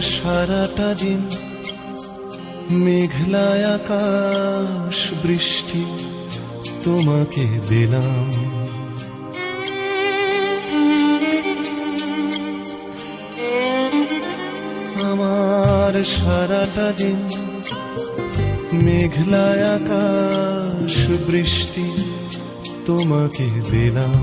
সারাটা দিন মেঘলায় আকাশ বৃষ্টি তোমাকে দিলাম। আমার সারাটা দিন মেঘলায় আকাশ বৃষ্টি তোমাকে দিলাম।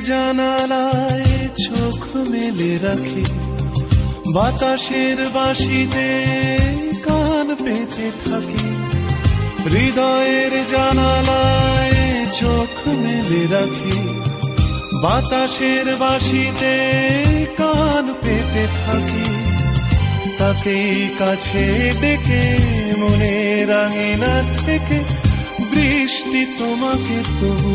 জানালায় চোখ মেলে রাখি। বাতাসের বাঁশিতে কান পেতে থাকি। হৃদয়ের জানালায় চোখ মেলে রাখি। বাতাসের বাঁশিতে কান পেতে থাকি। তাকেই কাছে ডেকে মনে রাঙিনা থেকে বৃষ্টি তোমাকে তবু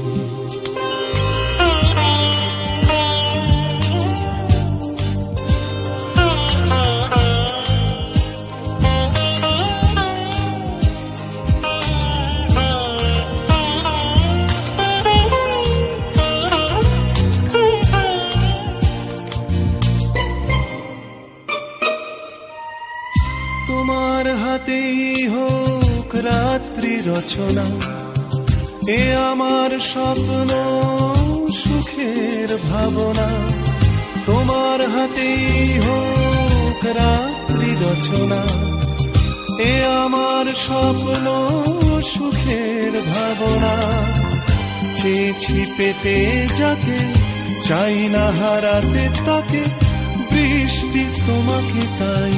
তোমার হাতেই হোক রাত্রি রচনা, এ আমার স্বপ্ন সুখের ভাবনা। তোমার হাতেই হোক রাত্রি রচনা, এ আমার স্বপ্ন সুখের ভাবনা। চেয়েছি পেতে যাকে, চাই না হারাতে তাকে, বৃষ্টি তোমাকে তাই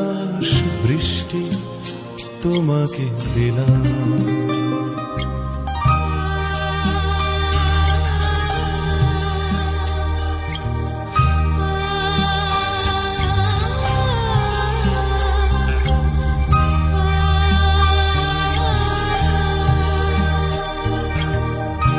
তোমাকে দিলাম